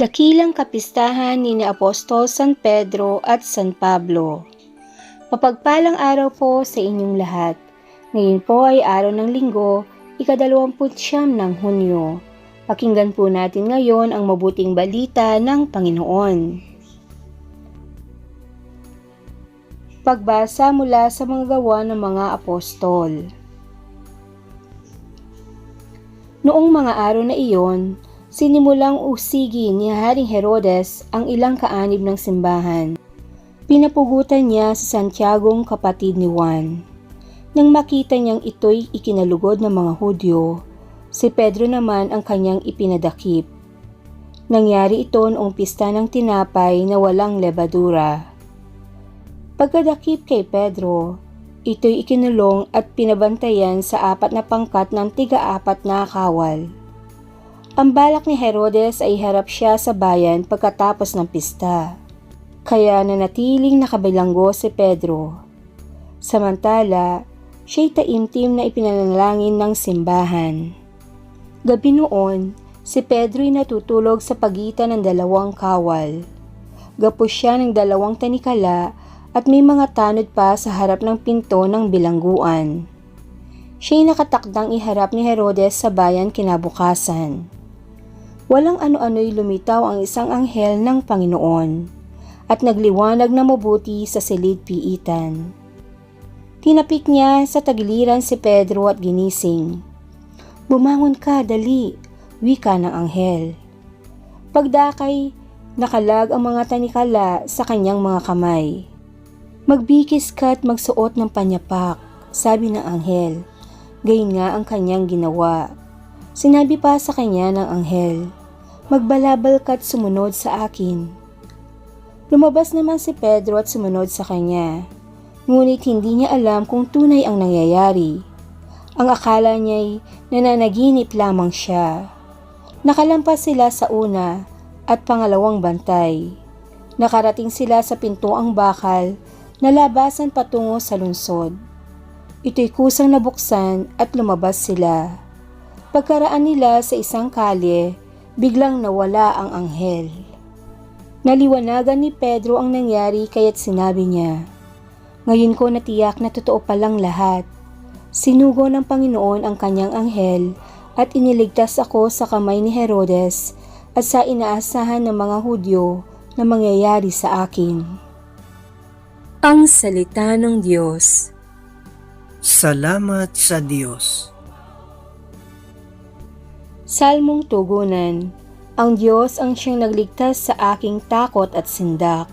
Dakilang kapistahan ni Apostol San Pedro at San Pablo. Mapagpalang araw po sa inyong lahat. Ngayon po ay araw ng linggo, ikadalawamput siyam ng Hunyo. Pakinggan po natin ngayon ang mabuting balita ng Panginoon. Pagbasa mula sa mga gawa ng mga apostol. Noong mga araw na iyon, sinimulang usigi ni Haring Herodes ang ilang kaanib ng simbahan. Pinapugutan niya si Santiagong kapatid ni Juan. Nang makita niyang ito'y ikinalugod ng mga Hudyo, si Pedro naman ang kanyang ipinadakip. Nangyari ito noong pista ng tinapay na walang lebadura. Pagkadakip kay Pedro, ito'y ikinulong at pinabantayan sa apat na pangkat ng tiga-apat na kawal. Ang balak ni Herodes ay harap siya sa bayan pagkatapos ng pista. Kaya nanatiling nakabilanggo si Pedro. Samantala, siya'y taimtim na ipinanalangin ng simbahan. Gabi noon, si Pedro'y natutulog sa pagitan ng dalawang kawal. Gapos siya ng dalawang tanikala at may mga tanod pa sa harap ng pinto ng bilangguan. Siya'y nakatakdang iharap ni Herodes sa bayan kinabukasan. Walang ano-ano'y lumitaw ang isang anghel ng Panginoon at nagliwanag na mabuti sa silid piitan. Tinapik niya sa tagiliran si Pedro at ginising. Bumangon ka, dali, wika ng anghel. Pagdakay, nakalag ang mga tanikala sa kanyang mga kamay. Magbikis ka at magsuot ng panyapak, sabi ng anghel. Gayun nga ang kanyang ginawa. Sinabi pa sa kanya ng anghel, Magbalabal ka at sumunod sa akin. Lumabas naman si Pedro at sumunod sa kanya. Ngunit hindi niya alam kung tunay ang nangyayari. Ang akala niya'y nananaginip lamang siya. Nakalampas sila sa una at pangalawang bantay. Nakarating sila sa pintuang bakal na labasan patungo sa lungsod. Ito'y kusang nabuksan at lumabas sila. Pagkaraan nila sa isang kalye, biglang nawala ang anghel. Naliwanagan ni Pedro ang nangyari kaya't sinabi niya, Ngayon ko natiyak na totoo palang lahat. Sinugo ng Panginoon ang kanyang anghel at iniligtas ako sa kamay ni Herodes at sa inaasahan ng mga Hudyo na mangyayari sa akin. Ang Salita ng Diyos Salamat sa Diyos. Salmong Tugunan Ang Diyos ang siyang nagligtas sa aking takot at sindak.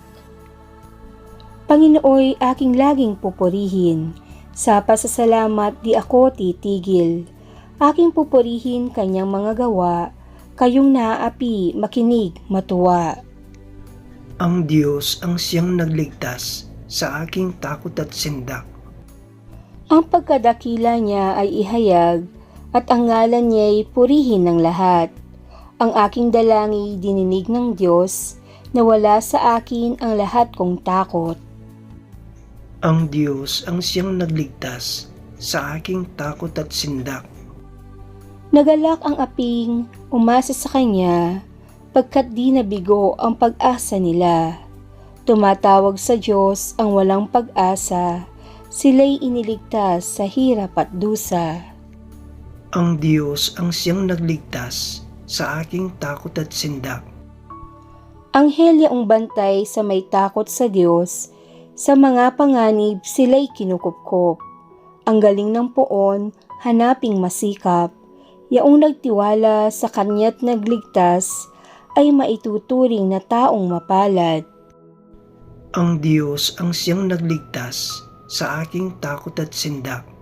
Panginooy aking laging pupurihin, sa pasasalamat di ako titigil. Aking pupurihin kanyang mga gawa, kayong naaapi, makinig, matuwa. Ang Diyos ang siyang nagligtas sa aking takot at sindak. Ang pagkadakila niya ay ihayag at ang ngalan niya'y purihin ng lahat. Ang aking dalangi dininig ng Diyos na wala sa akin ang lahat kong takot. Ang Diyos ang siyang nagligtas sa aking takot at sindak. Nagalak ang aping umasa sa kanya pagkat di nabigo ang pag-asa nila. Tumatawag sa Diyos ang walang pag-asa, sila'y iniligtas sa hirap at dusa. Ang Diyos ang siyang nagligtas sa aking takot at sindak. Anghel yaong bantay sa may takot sa Diyos, sa mga panganib sila'y kinukupkop. Ang galing ng poon, hanaping masikap, yaong nagtiwala sa kanya't nagligtas, ay maituturing na taong mapalad. Ang Diyos ang siyang nagligtas sa aking takot at sindak.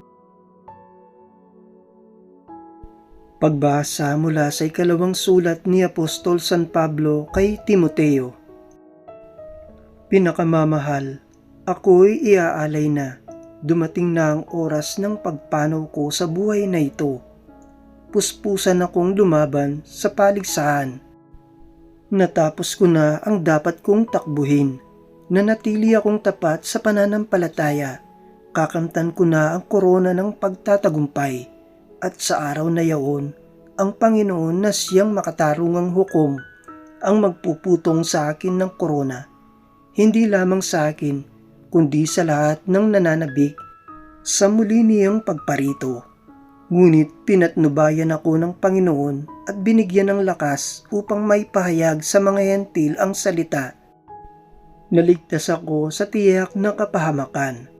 Pagbasa mula sa ikalawang sulat ni Apostol San Pablo kay Timoteo. Pinakamamahal, ako'y iaalay na. Dumating na ang oras ng pagpanaw ko sa buhay na ito. Puspusan akong lumaban sa paligsahan. Natapos ko na ang dapat kong takbuhin. Nanatili akong tapat sa pananampalataya. Kakamtan ko na ang korona ng pagtatagumpay at sa araw na yaon, ang Panginoon na siyang makatarungang hukom ang magpuputong sa akin ng korona. Hindi lamang sa akin, kundi sa lahat ng nananabik sa muli niyang pagparito. Ngunit pinatnubayan ako ng Panginoon at binigyan ng lakas upang may pahayag sa mga yentil ang salita. Naligtas ako sa tiyak na kapahamakan.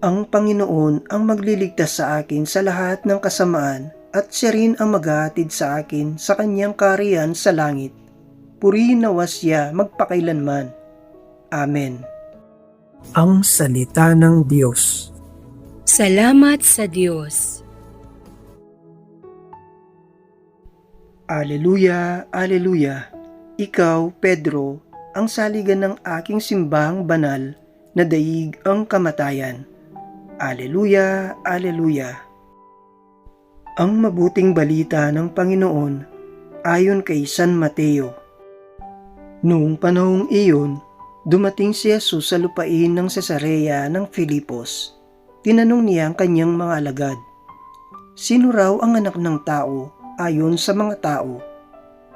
Ang Panginoon ang magliligtas sa akin sa lahat ng kasamaan at siya rin ang maghahatid sa akin sa kanyang kariyan sa langit. Purihin nawa siya magpakailanman. Amen. Ang Salita ng Diyos Salamat sa Diyos. Aleluya, Aleluya. Ikaw, Pedro, ang saligan ng aking simbahang banal na daig ang kamatayan. Aleluya, Aleluya. Ang mabuting balita ng Panginoon ayon kay San Mateo. Noong panahong iyon, dumating si Jesus sa lupain ng Cesarea ng Filipos. Tinanong niya ang kanyang mga alagad, Sino raw ang anak ng tao ayon sa mga tao?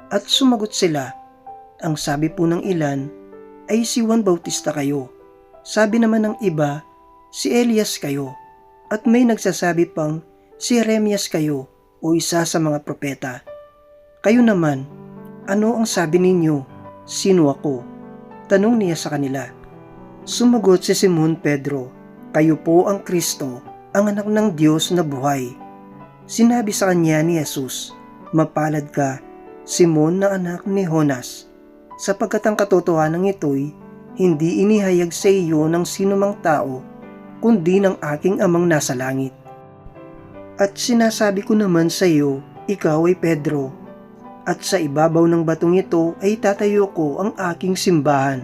At sumagot sila, ang sabi po ng ilan ay si Juan Bautista kayo. Sabi naman ng iba, si Elias kayo. At may nagsasabi pang si Jeremias kayo o isa sa mga propeta. Kayo naman, ano ang sabi ninyo? Sino ako? Tanong niya sa kanila. Sumagot si Simon Pedro, kayo po ang Kristo, ang anak ng Diyos na buhay. Sinabi sa kanya ni Jesus, Mapalad ka, Simon na anak ni Jonas, sapagkat ang katotohanan ito'y hindi inihayag sa iyo ng sinumang tao, kundi ng aking amang nasa langit. At sinasabi ko naman sa iyo, ikaw ay Pedro, at sa ibabaw ng batong ito ay tatayo ko ang aking simbahan.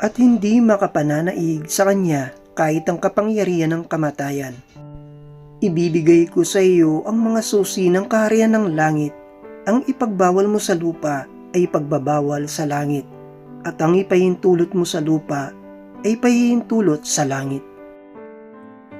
At hindi makapananaig sa kanya kahit ang kapangyarihan ng kamatayan. Ibibigay ko sa iyo ang mga susi ng kaharian ng langit. Ang ipagbawal mo sa lupa ay pagbabawal sa langit, at ang ipahintulot mo sa lupa ay pahihintulot sa langit.